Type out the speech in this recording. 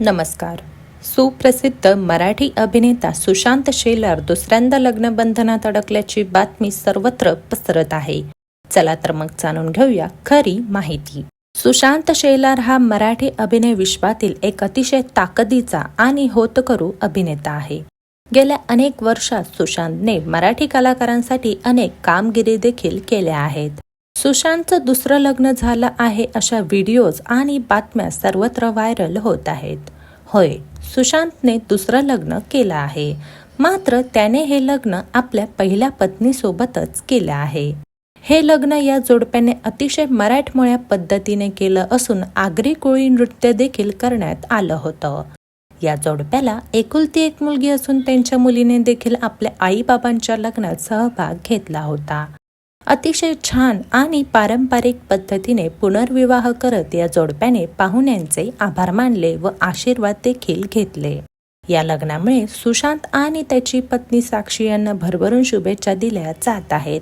नमस्कार. सुप्रसिद्ध मराठी अभिनेता सुशांत शेलार दुसऱ्यांदा लग्नबंधनात अडकल्याची बातमी सर्वत्र पसरत आहे. चला तर मग जाणून घेऊया खरी माहिती. सुशांत शेलार हा मराठी अभिनय विश्वातील एक अतिशय ताकदीचा आणि होतकरू अभिनेता आहे. गेल्या अनेक वर्षात सुशांतने मराठी कलाकारांसाठी अनेक कामगिरी देखील केल्या आहेत. सुशांतचं दुसरं लग्न झालं आहे अशा व्हिडिओज आणि बातम्या सर्वत्र व्हायरल होत आहेत. होय सुशांतने दुसरं लग्न केलं आहे. मात्र त्याने हे लग्न आपल्या पहिल्या पत्नीसोबतच केलं आहे. हे लग्न या जोडप्याने अतिशय मराठमोळ्या पद्धतीने केलं असून आगरी कोळी नृत्य देखील करण्यात आलं होतं. या जोडप्याला एकुलती एक मुलगी असून त्यांच्या मुलीने देखील आपल्या आईबाबांच्या लग्नात सहभाग घेतला होता. अतिशय छान आणि पारंपरिक पद्धतीने पुनर्विवाह करत या जोडप्याने पाहुण्यांचे आभार मानले व आशीर्वाद देखील घेतले. या लग्नामुळे सुशांत आणि त्याची पत्नी साक्षी यांना भरभरून शुभेच्छा दिल्या जात आहेत.